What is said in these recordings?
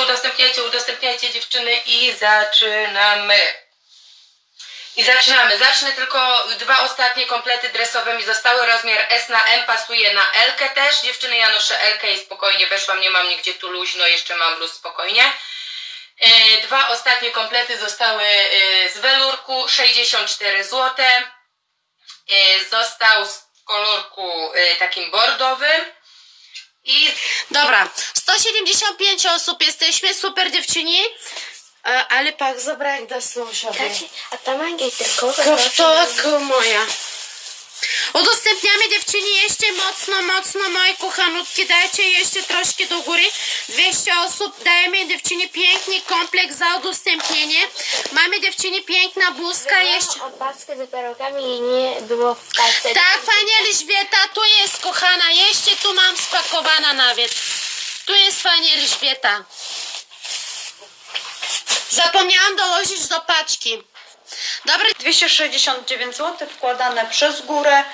udostępniajcie, udostępniajcie, udostępniajcie dziewczyny i zaczynamy. I zaczynamy. Zacznę tylko dwa ostatnie komplety dresowe mi zostały. Rozmiar S na M pasuje na L też. Dziewczyny, ja noszę L i spokojnie weszłam, nie mam nigdzie tu luźno, jeszcze mam luz spokojnie. E, Dwa ostatnie komplety zostały e, z welurku, 64 zł. E, Został z kolorku takim bordowym. Dobra, 175 osób jesteśmy, super dziewczyni. E, Ale pak do sąsiada. Kaci, a ta mangia tylko To moja. Udostępniamy dziewczyni jeszcze mocno, mocno moje kochanutki. Dajcie jeszcze troszkę do góry. 200 osób. Dajemy dziewczynie piękny kompleks za udostępnienie. Mamy dziewczynie piękna bluzka jeszcze. Opaskę z i nie było w paczce. Tak, pani Elżbieta, tu jest kochana. Jeszcze tu mam spakowana nawet. Tu jest pani Elżbieta. Zapomniałam dołożyć do paczki. Dobra, 269 zł wkładane przez górę,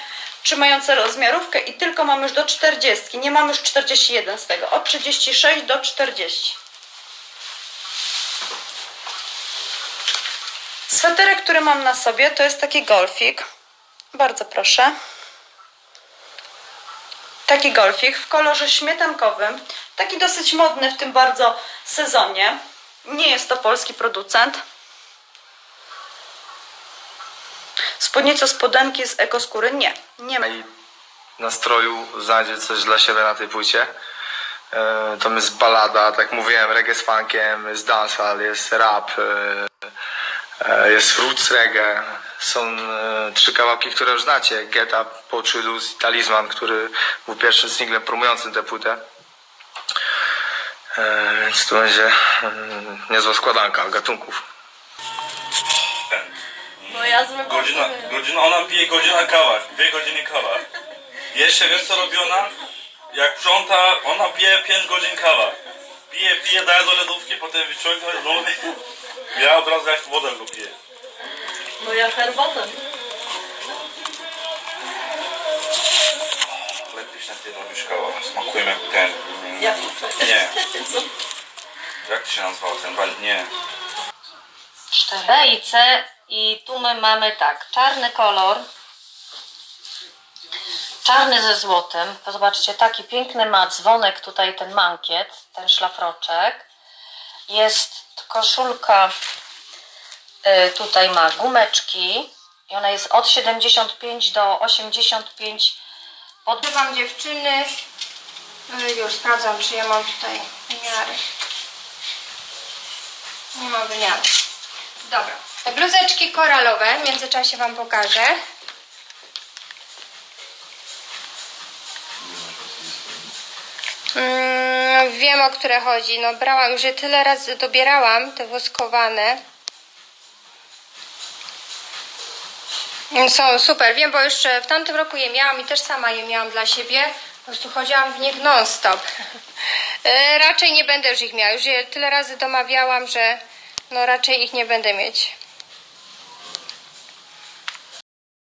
trzymające rozmiarówkę i tylko mamy już do 40. Nie mamy już 41 z tego. Od 36 do 40. Sweterek, który mam na sobie, to jest taki golfik. Bardzo proszę. Taki golfik w kolorze śmietankowym. Taki dosyć modny w tym bardzo sezonie. Nie jest to polski producent. Spódnica spodenki z ekoskóry? Nie, nie ma. i nastroju znajdzie coś dla siebie na tej płycie. E, To jest balada, tak jak mówiłem, reggae z funkiem, jest dancehall, jest rap, e, e, jest roots reggae. Są trzy kawałki, które już znacie. Get Up, Poetry Luz i Talisman, który był pierwszym singlem promującym tę płytę. Więc to będzie mm, niezła składanka gatunków. No ja zrobię Godzina, godzina, ona pije godzina kawa, dwie godziny kawa. Jeszcze wiesz co robi ona? Jak sprząta, ona pije 5 godzin kawa. Pije, pije, daje do lodówki, potem wyciąga, no ja od razu jak wodę go piję. No ja herbatę. Lepiej się ty robisz kawa, smakuje jak ten. Ja. Nie. Jak to się nazywał ten? Nie. B i C i tu my mamy tak, czarny kolor, czarny ze złotem, zobaczcie, taki piękny ma dzwonek tutaj ten mankiet, ten szlafroczek, jest koszulka, y, tutaj ma gumeczki i ona jest od 75 do 85 pod... Wam dziewczyny. No Już sprawdzam, czy ja mam tutaj wymiary. Nie mam wymiaru. Dobra. Te bluzeczki koralowe, w międzyczasie Wam pokażę. Mm, wiem o które chodzi. No brałam już je tyle razy dobierałam, te woskowane. Są super, wiem, bo już e, w tamtym roku je miałam i też sama je miałam dla siebie. Po prostu chodziłam w nich non-stop. E, raczej nie będę już ich miała. Już je tyle razy domawiałam, że no raczej ich nie będę mieć.